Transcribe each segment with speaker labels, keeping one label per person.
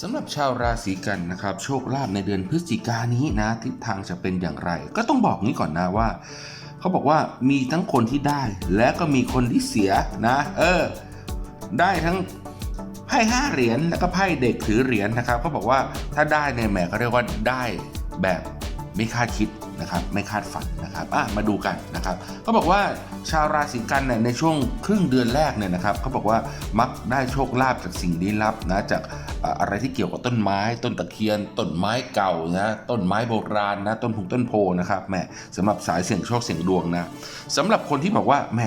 Speaker 1: สำหรับชาวราศีกันนะครับ โชคลาภในเดือนพฤศจิกายนนี้นะทิศทางจะเป็นอย่างไร ก็ต้องบอกนี้ก่อนนะว่า เขาบอกว่ามีทั้งคนที่ได้ และก็มีคนที่เสียนะ เออ ได้ทั้งไพ่ห้าเหรียญแล้วก็ไพ่เด็กถือเหรียญนะครับเขาบอกว่าถ้าได้เนี่ยแหมเขาเรียกว่าได้แบบไม่คาดคิด นะครับไม่คาดฝันนะครับอะมาดูกันนะครับเขาบอกว่าชาวราศีกันเนี่ยในช่วงครึ่งเดือนแรกเนี่ยนะครับเขาบอกว่ามักได้โชคลาภจากสิ่งลี้ลับนะจากอะไรที่เกี่ยวกับต้นไม้ ต้นตะเคียน ต้นไม้เก่านะต้นไม้โบราณนะต้นพุงต้นโพนะครับแหมสำหรับสายเสี่ยงโชคเสี่ยงดวงนะสำหรับคนที่บอกว่าแหม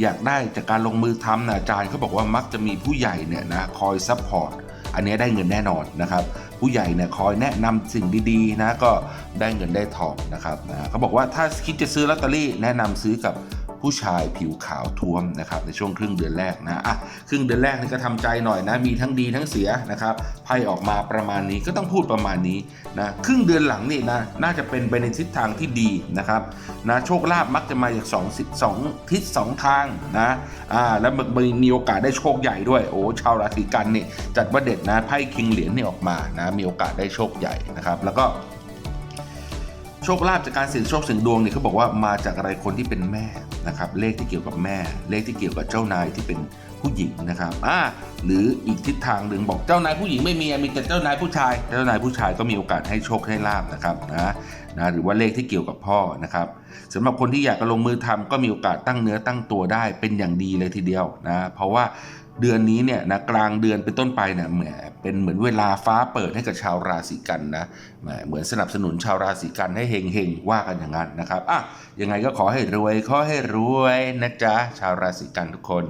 Speaker 1: อยากได้จากการลงมือทำนะอาจารย์เขาบอกว่ามักจะมีผู้ใหญ่เนี่ยนะคอยซัพพอร์ต อันนี้ได้เงินแน่นอนนะครับ ผู้ใหญ่เนี่ยคอยแนะนำสิ่งดีๆนะก็ได้เงินได้ทองนะครับนะเขาบอกว่าถ้าคิดจะซื้อลอตเตอรี่แนะนำซื้อกับ ผู้ชายผิวขาวท้วมนะครับในช่วงครึ่งเดือนแรกนะอะครึ่งเดือนแรกนี่ก็ทำใจหน่อยนะมีทั้งดีทั้งเสียนะครับไพ่ออกมาประมาณนี้ก็ต้องพูดประมาณนี้นะครึ่งเดือนหลังนี่นะน่าจะเป็นไปในทิศทางที่ดีนะครับนะโชคลาภมักจะมาจากสองสองทิศสองทางนะอ่าแล้วมีมีโอกาสได้โชคใหญ่ด้วยโอ้ชาวราศีกันนี่จัดว่าเด็ดนะไพ่คิงเหรียญนี่ออกมานะมีโอกาสได้โชคใหญ่นะครับแล้วก็ โชคลาภจากการเสี่ยงโชคเสี่ยงดวงเนี่ยเขาบอกว่ามาจากอะไรคนที่เป็นแม่นะครับเลขที่เกี่ยวกับแม่ เลขที่เกี่ยวกับเจ้านายที่เป็นผู้หญิงนะครับอ่าหรืออีกทิศทางหนึ่งบอกเจ้านายผู้หญิงไม่มีมีแต่เจ้านายผู้ชาย เจ้านายผู้ชายก็มีโอกาสให้โชคให้ลาบนะครับนะนะหรือว่าเลขที่เกี่ยวกับพ่อนะครับสำหรับคนที่อยากจะลงมือทำก็มีโอกาสตั้งเนื้อตั้งตัวได้เป็นอย่างดีเลยทีเดียวนะเพราะว่าเดือนนี้เนี่ยนะกลางเดือนเป็นต้นไปเนี่ยแหมเป็นเหมือนเวลาฟ้าเปิดให้กับชาวราศีกันนะแหมเหมือนสนับสนุนชาวราศีกันให้เฮงเฮงว่ากันอย่างนั้นนะครับอะยังไงก็ขอให้รวยขอให้รวยนะจ๊ะชาวราศีกันทุกคน